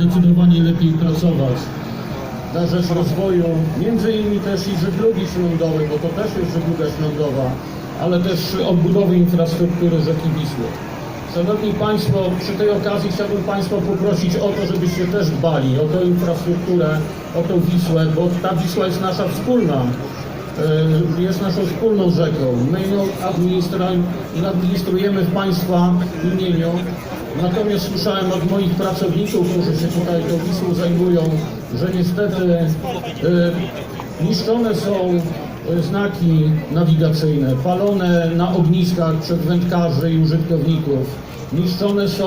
zdecydowanie lepiej pracować na rzecz rozwoju, między innymi też i żeglugi śródlądowej, bo to też jest żegluga śródlądowa, ale też odbudowy infrastruktury rzeki Wisły. Szanowni Państwo, przy tej okazji chciałbym Państwa poprosić o to, żebyście też dbali o tę infrastrukturę, o tą Wisłę, bo ta Wisła jest nasza wspólna, e, jest naszą wspólną rzeką. My ją administrujemy w Państwa imieniu. Natomiast słyszałem od moich pracowników, którzy się tutaj tą Wisłą zajmują, że niestety e, niszczone są e, znaki nawigacyjne, palone na ogniskach przez wędkarzy i użytkowników. Niszczone są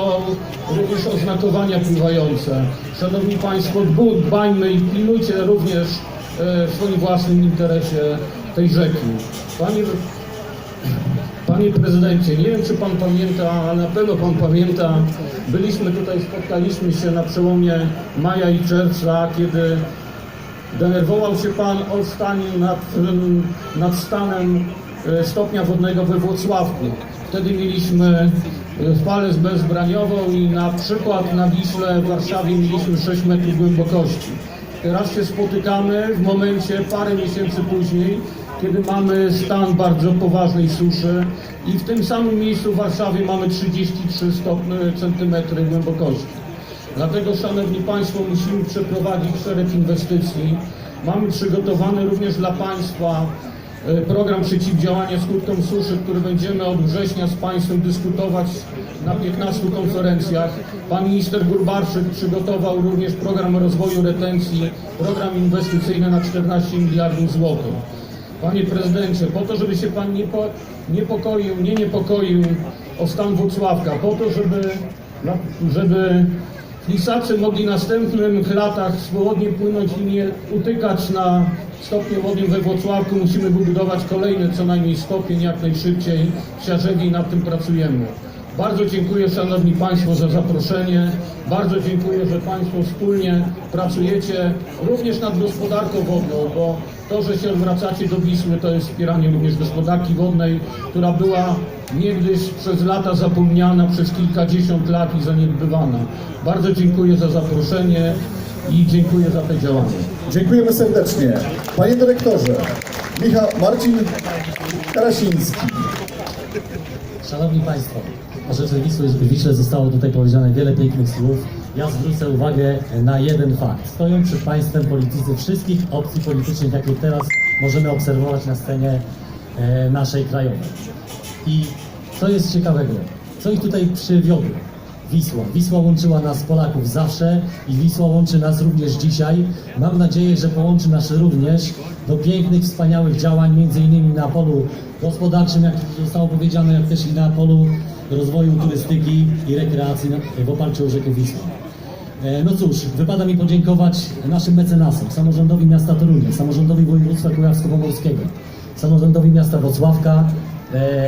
również oznakowania pływające. Szanowni Państwo, dbajmy i pilnujcie również e, w swoim własnym interesie tej rzeki. Panie, Panie prezydencie, nie wiem czy pan pamięta, ale na pewno pan pamięta, byliśmy tutaj, spotkaliśmy się na przełomie maja i czerwca, kiedy denerwował się pan o stanie nad, nad stanem e, stopnia wodnego we Włocławku. Wtedy mieliśmy e, falę bezbraniową i na przykład na Wiśle w Warszawie mieliśmy 6 metrów głębokości. Teraz się spotykamy w momencie parę miesięcy później, kiedy mamy stan bardzo poważnej suszy i w tym samym miejscu w Warszawie mamy 33 stopnie, centymetry głębokości. Dlatego, Szanowni Państwo, musimy przeprowadzić szereg inwestycji. Mamy przygotowany również dla Państwa e, program przeciwdziałania skutkom suszy, który będziemy od września z Państwem dyskutować na 15 konferencjach. Pan minister Gurbarszyk przygotował również program rozwoju retencji, program inwestycyjny na 14 miliardów złotych. Panie prezydencie, po to, żeby się pan nie po, niepokoił, nie niepokoił o stan Włocławka, po to, żeby, żeby Lisacy mogli w następnych latach swobodnie płynąć i nie utykać na stopnie wodnym we Włocławku, musimy wybudować kolejny co najmniej stopień jak najszybciej w Siarzewie i nad tym pracujemy. Bardzo dziękuję Szanowni Państwo za zaproszenie. Bardzo dziękuję, że Państwo wspólnie pracujecie również nad gospodarką wodną, bo to, że się zwracacie do Wisły, to jest wspieranie również gospodarki wodnej, która była niegdyś przez lata zapomniana, przez kilkadziesiąt lat i zaniedbywana. Bardzo dziękuję za zaproszenie i dziękuję za te działania. Dziękujemy serdecznie. Panie dyrektorze, Michał Marcin Karasiński. Szanowni Państwo, o rzeczy Wisły, Wiśle zostało tutaj powiedziane wiele pięknych słów. Ja zwrócę uwagę na jeden fakt. Stoją przed Państwem politycy wszystkich opcji politycznych, jakie teraz możemy obserwować na scenie e, naszej krajowej. I co jest ciekawego? Co ich tutaj przywiodło? Wisła. Wisła łączyła nas Polaków zawsze i Wisła łączy nas również dzisiaj. Mam nadzieję, że połączy nas również do pięknych, wspaniałych działań, między innymi na polu gospodarczym, jak zostało powiedziane, jak też i na polu rozwoju turystyki i rekreacji w oparciu o rzekę Wisłę. E, No cóż, wypada mi podziękować naszym mecenasom, samorządowi miasta Torunia, samorządowi województwa kujawsko-pomorskiego, samorządowi miasta Wocławka, e,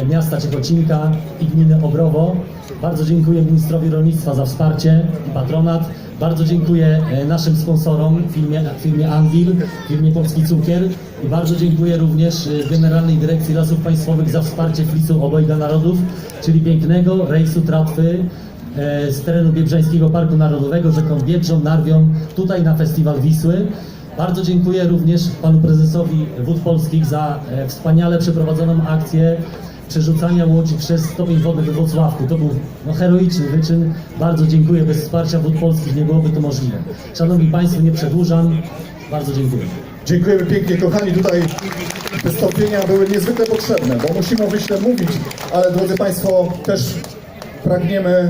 miasta Ciechocinka i gminy Obrowo. Bardzo dziękuję ministrowi rolnictwa za wsparcie i patronat. Bardzo dziękuję e, naszym sponsorom, firmie, firmie Anvil, firmie Polski Cukier i bardzo dziękuję również e, Generalnej Dyrekcji Lasów Państwowych za wsparcie flisu obojga narodów, czyli pięknego rejsu tratwy e, z terenu Biebrzańskiego Parku Narodowego, rzeką Biebrzą, Narwią, tutaj na Festiwal Wisły. Bardzo dziękuję również panu prezesowi Wód Polskich za e, wspaniale przeprowadzoną akcję przerzucania łodzi przez stopień wody we Wrocławku. To był no, heroiczny wyczyn. Bardzo dziękuję. Bez wsparcia Wód Polskich nie byłoby to możliwe. Szanowni Państwo, nie przedłużam. Bardzo dziękuję. Dziękujemy pięknie, kochani. Tutaj wystąpienia były niezwykle potrzebne, bo musimy o Wyśle mówić, ale drodzy Państwo, też pragniemy